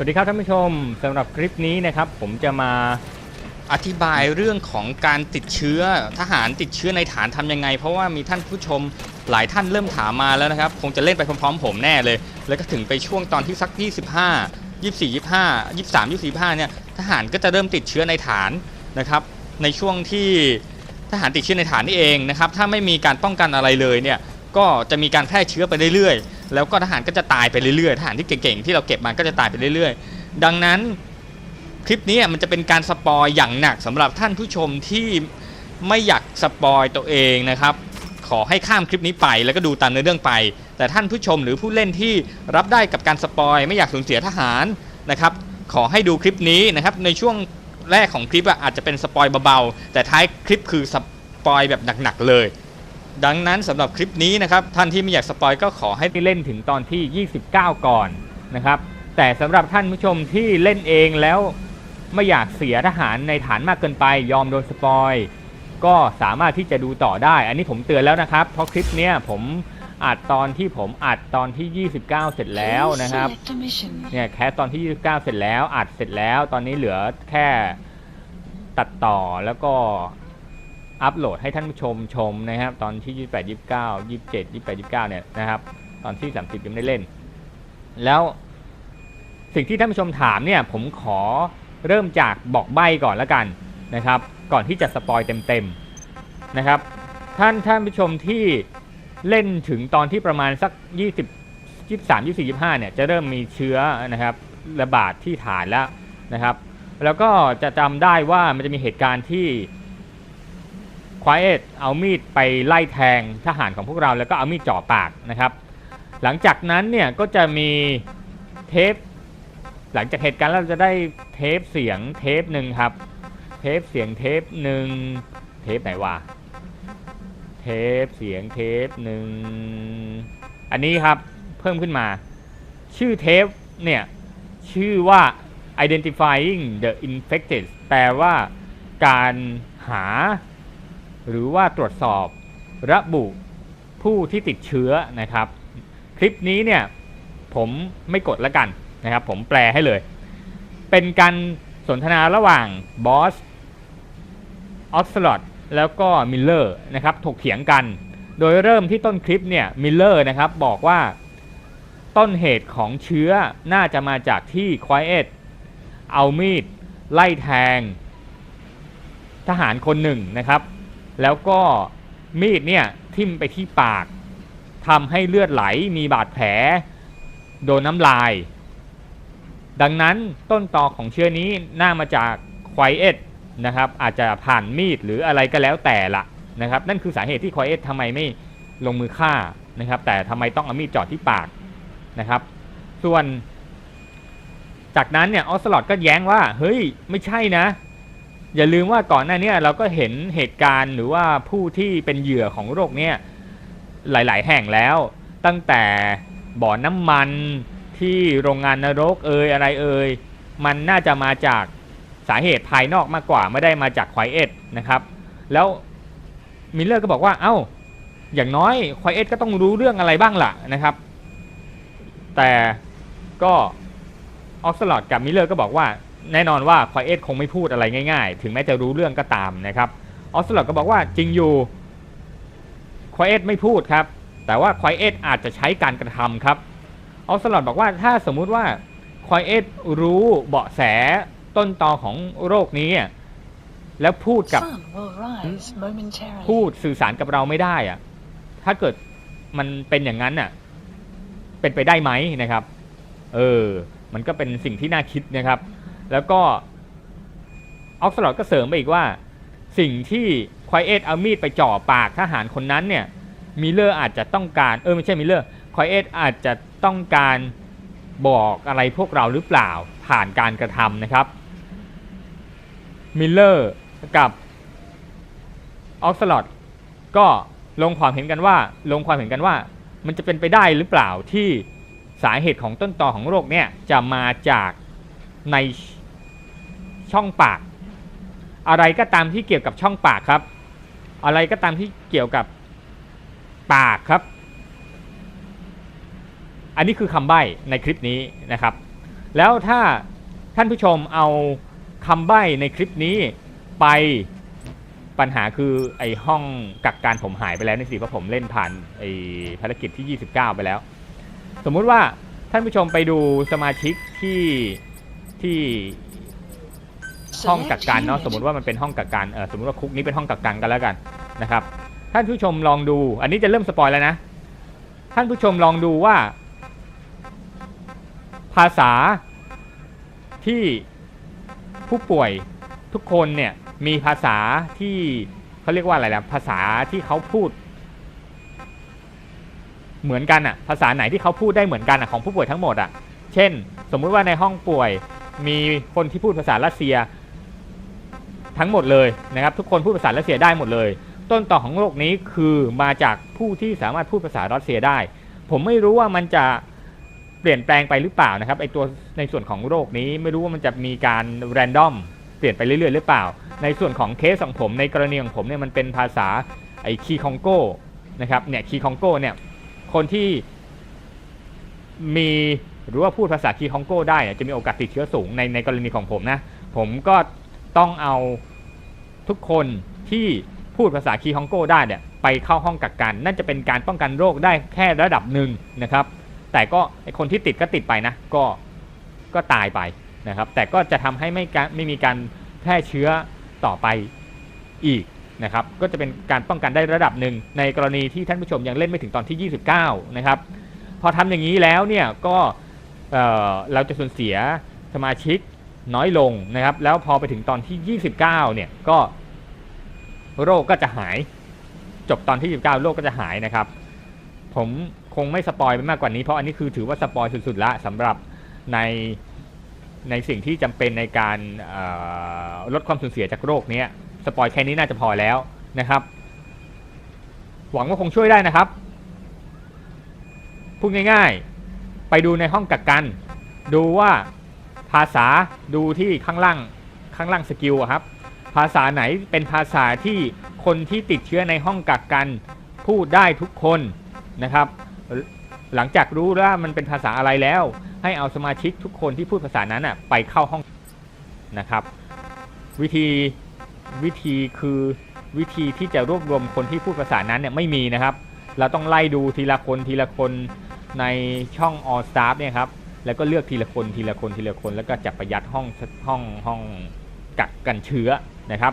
สวัสดีครับท่านผู้ชมสำหรับคลิปนี้นะครับ ผมจะมาอธิบายเรื่องของการติดเชื้อทหารติดเชื้อในฐานทำยังไง เพราะว่ามีท่านผู้ชมหลายท่านเริ่มถามมาแล้วนะครับ คงจะเล่นไปพร้อมๆ ผมแน่เลย แล้วก็ถึงไปช่วงตอนที่สัก 25 24 25 23 25เนี่ยทหารก็จะเริ่มติดเชื้อในฐานนะครับ ในช่วงที่ทหารติดเชื้อในฐานนี่เองนะครับถ้าไม่มีการป้องกันอะไรเลยเนี่ยก็จะมีการแพร่เชื้อไปเรื่อยๆ แล้วก็ทหารก็จะตายไปเรื่อยๆทหารที่เก่งๆที่เราเก็บมาก็จะตายไปเรื่อย ๆ ดังนั้นคลิปนี้มันจะเป็นการสปอยอย่างหนักสำหรับท่านผู้ชมที่ไม่อยากสปอยตัวเองนะครับ ขอให้ข้ามคลิปนี้ไปแล้วก็ดูตามเนื้อเรื่องไป แต่ท่านผู้ชมหรือผู้เล่นที่รับได้กับการสปอยไม่อยากสูญเสียทหารนะครับ ขอให้ดูคลิปนี้นะครับ ในช่วงแรกของคลิปอะอาจจะเป็นสปอยเบาๆแต่ท้ายคลิปคือสปอยแบบหนักๆเลย ดังนั้นสำหรับคลิปนี้นะครับท่านที่ไม่อยากสปอยก็ขอให้ให้เล่นถึงตอนที่ 29 ก่อนนะครับแต่สำหรับท่านผู้ชมที่เล่นเองแล้วไม่อยากเสียทหารในฐานมากเกินไป ยอมโดนสปอยก็สามารถที่จะดูต่อได้ อันนี้ผมเตือนแล้วนะครับ เพราะคลิปเนี้ยผมอัดตอนที่ผมอัดตอนที่ 29 เสร็จแล้วนะครับเนี่ยแคสตอนที่ 29 เสร็จแล้วอัดเสร็จแล้ว ตอนนี้เหลือแค่ตัดต่อแล้วก็ อัปโหลดให้ท่านผู้ชมชมนะครับ ตอนที่ 28 29 27 28 29 เนี่ยนะครับ ตอนที่ 30 ยังไม่ได้เล่น แล้วสิ่งที่ท่านผู้ชมถามเนี่ย ผมขอเริ่มจากบอกใบ้ก่อนแล้วกันนะครับ ก่อนที่จะสปอยเต็มๆนะครับ ท่านท่านผู้ชมที่เล่นถึงตอนที่ประมาณสัก 20 23 24 25 เนี่ยจะเริ่มมีเชื้อนะครับระบาดที่ฐานแล้วนะครับ แล้วก็จะจำได้ว่ามันจะมีเหตุการณ์ที่ ควายเอตเอามีดไปไล่แทงทหารของพวกเราแล้วก็เอามีดจ่อปากนะครับ หลังจากนั้นเนี่ยก็จะมีเทป หลังจากเหตุการณ์เราจะได้เทปเสียงเทปหนึ่งครับ เทปเสียงเทปหนึ่งเทปไหนวะเทปเสียงเทปหนึ่งอันนี้ครับเพิ่มขึ้นมา ชื่อเทปเนี่ยชื่อว่า identifying the infected แปลว่าการหา หรือว่าตรวจสอบระบุผู้ที่ติดเชื้อนะครับ คลิปนี้เนี่ยผมไม่กดล้วกันนะครับ ผมแปลให้เลย เป็นการสนทนาระหว่างบอสออ l ลอดแล้วก็มิลเลอร์นะครับถกเถียงกัน โดยเริ่มที่ต้นคลิปเนี่ยมิลเลอร์นะครับบอกว่าต้นเหตุของเชื้อน่าจะมาจากที่ควายเอตเอามีดไล่แทง ทหารคนหนึ่งนะครับ แล้วก็มีดเนี่ยทิ่มไปที่ปากทำให้เลือดไหลมีบาดแผล โดนน้ำลาย ดังนั้นต้นตอของเชื้อนี้น่ามาจากควายเอตนะครับอาจจะผ่านมีดหรืออะไรก็แล้วแต่ละนะครับนั่นคือสาเหตุที่ควายเอตทำไมไม่ลงมือฆ่านะครับแต่ทำไมต้องเอามีดจาะที่ปากนะครับ ส่วน จากนั้นเนี่ยออสลอดก็แย้งว่าเฮ้ยไม่ใช่นะ อย่าลืมว่าก่อนหน้านี้เราก็เห็นเหตุการณ์หรือว่าผู้ที่เป็นเหยื่อของโรคเนี่ยหลาย ๆ แห่งแล้ว ตั้งแต่บ่อน้ำมันที่โรงงานนรกเอยอะไรเอยมันน่าจะมาจากสาเหตุภายนอกมากกว่าไม่ได้มาจากควายเอทนะครับ แล้วมิลเลอร์ก็บอกว่าเอ้าอย่างน้อยควายเอทก็ต้องรู้เรื่องอะไรบ้างล่ะนะครับ แต่ก็ออกซลอดกับมิลเลอร์ก็บอกว่า แน่นอนว่าควายเอทคงไม่พูดอะไรง่ายๆ ถึงแม้จะรู้เรื่องก็ตามนะครับออสลอดก็บอกว่าจริงอยู่ควายเอทไม่พูดครับ แต่ว่าควายเอทอาจจะใช้การกระทำครับออสลอดบอกว่าถ้าสมมุติว่าควายเอทรู้เบาะแสต้นตอของโรคนี้อะแล้วพูดกับ Sun will rise momentarily. พูดสื่อสารกับเราไม่ได้อะถ้าเกิดมันเป็นอย่างนั้นน่ะ เป็นไปได้ไหมนะครับ เออ มันก็เป็นสิ่งที่น่าคิดนะครับ แล้วก็ออกซลอดก็เสริมไปอีกว่า สิ่งที่ควายเอตเอามีดไปจ่อปากทหารคนนั้นเนี่ยมิเลอร์อาจจะต้องการเออไม่ใช่มิเลอร์ควายเอตอาจจะต้องการบอกอะไรพวกเราหรือเปล่าผ่านการกระทำนะครับมิเลอร์กับออกซลอดก็ลงความเห็นกันว่าลงความเห็นกันว่ามันจะเป็นไปได้หรือเปล่าที่สาเหตุของต้นตอของโรคเนี่ยจะมาจากใน ช่องปาก อะไรก็ตามที่เกี่ยวกับช่องปากครับ อะไรก็ตามที่เกี่ยวกับปากครับ อันนี้คือคำใบ้ในคลิปนี้นะครับ แล้วถ้าท่านผู้ชมเอาคำใบ้ในคลิปนี้ไปปัญหาคือไอห้องกักกันผมหายไปแล้วนี่สิเพราะผมเล่นผ่านไอภารกิจที่ 29 ไปแล้ว สมมุติว่าท่านผู้ชมไปดูสมาชิกที่ที่ ห้องกักกันเนาะสมมติว่ามันเป็นห้องกักกันเออสมมติว่าคุกนี้เป็นห้องกักกันกันแล้วกันนะครับท่านผู้ชมลองดู อันนี้จะเริ่มสปอยแล้วนะ ท่านผู้ชมลองดูว่า ภาษาที่ผู้ป่วยทุกคนเนี่ยมีภาษาที่เขาเรียกว่าอะไรนะภาษาที่เขาพูด เหมือนกันอะภาษาไหนที่เขาพูดได้เหมือนกันอะของผู้ป่วยทั้งหมดอะเช่น สมมุติว่าในห้องป่วยมีคนที่พูดภาษารัสเซีย ทั้งหมดเลยนะครับทุกคนพูดภาษารัสเซียได้หมดเลย ต้นต่อของโรคนี้คือมาจากผู้ที่สามารถพูดภาษารัสเซียได้ ผมไม่รู้ว่ามันจะเปลี่ยนแปลงไปหรือเปล่านะครับไอตัวในส่วนของโรคนี้ไม่รู้ว่ามันจะมีการแรนดอมเปลี่ยนไปเรื่อยๆหรือเปล่า ในส่วนของเคสของผมในกรณีของผมเนี่ยมันเป็นภาษาไอคีคองโกนะครับเนี่ยคีคองโกเนี่ยคนที่มีหรือว่าพูดภาษาคีคองโกได้จะมีโอกาสติดเชื้อสูงในในกรณีของผมนะ ผมก็ต้องเอา ทุกคนที่พูดภาษาคีฮองโกได้เนี่ยไปเข้าห้องกักกัน นั่นจะเป็นการป้องกันโรคได้แค่ระดับหนึ่งนะครับ แต่ก็คนที่ติดก็ติดไปนะ ก็ก็ตายไปนะครับ แต่ก็จะทำให้ไม่การไม่มีการแพร่เชื้อต่อไปอีกนะครับ ก็จะเป็นการป้องกันได้ระดับหนึ่งในกรณีที่ท่านผู้ชมยังเล่นไม่ถึงตอนที่ 29 นะครับ พอทำอย่างนี้แล้วเนี่ยก็เเราจะสูญเสียสมาชิก น้อยลงนะครับ แล้วพอไปถึงตอนที่ 29 เนี่ยก็ โรคก็จะหาย จบตอนที่ 29 โรคก็จะหายนะครับ ผมคงไม่สปอยไปมากกว่านี้เพราะอันนี้คือถือว่าสปอยสุดๆละสำหรับในในสิ่งที่จำเป็นในการลดความสูญเสียจากโรคเนี้ยสปอยแค่นี้น่าจะพอแล้วนะครับ หวังว่าคงช่วยได้นะครับพูดง่ายๆ ไปดูในห้องกักกัน ดูว่า ภาษาดูที่ข้างล่างข้างล่างสกิลครับ ภาษาไหนเป็นภาษาที่คนที่ติดเชื้อในห้องกักกันพูดได้ทุกคนนะครับ หลังจากรู้ว่ามันเป็นภาษาอะไรแล้ว ให้เอาสมาชิกทุกคนที่พูดภาษานั้นอะไปเข้าห้องนะครับ วิธีวิธีคือวิธีที่จะรวบรวมคนที่พูดภาษานั้นเนี่ยไม่มีนะครับ เราต้องไล่ดูทีละคนทีละคนในช่อง All Staff เนี่ยครับ แล้วก็เลือกทีละคนทีละคนทีละคน แล้วก็จับประหยัดห้องห้องห้องกักกันเชื้อนะครับ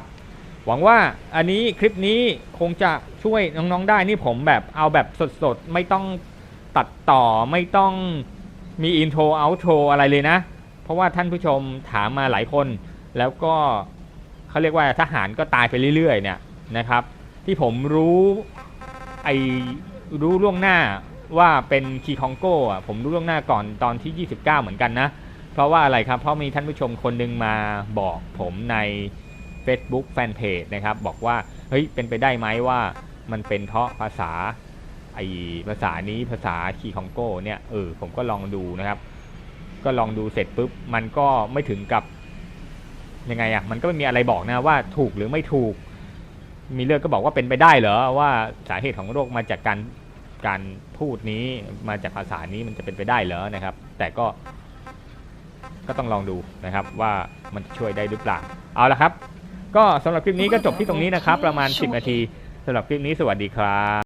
หวังว่าอันนี้คลิปนี้คงจะช่วยน้องๆได้นี่ผมแบบเอาแบบสดๆ ไม่ต้องตัดต่อไม่ต้องมีอินโทรเอาโทรอะไรเลยนะ เพราะว่าท่านผู้ชมถามมาหลายคน แล้วก็เขาเรียกว่าทหารก็ตายไปเรื่อยๆเนี่ยนะครับ ที่ผมรู้ไอรู้ล่วงหน้า ว่าเป็นคีคองโก้อะผมรู้ล่วงหน้าก่อนตอนที่ 29 เหมือนกันนะ เพราะว่าอะไรครับ เพราะมีท่านผู้ชมคนหนึ่งมาบอกผมใน Facebook Fanpage นะครับ บอกว่าเฮ้ยเป็นไปได้ไหมว่ามันเป็นเพราะภาษาไอภาษานี้ภาษาคีคองโก้เนี่ยเออผมก็ลองดูนะครับ ก็ลองดูเสร็จปุ๊บมันก็ไม่ถึงกับยังไงอะ่ะมันก็ไม่มีอะไรบอกนะว่าถูกหรือไม่ถูก มีเลือดก็บอกว่าเป็นไปได้เหรอว่าสาเหตุของโรคมาจากการ การพูดนี้มาจากภาษานี้มันจะเป็นไปได้เหรอนะครับ แต่ก็ก็ต้องลองดูนะครับว่ามันช่วยได้หรือเปล่าเอาละครับ ก็สำหรับคลิปนี้ก็จบที่ตรงนี้นะครับ ประมาณ 10 นาทีสำหรับคลิปนี้สวัสดีครับ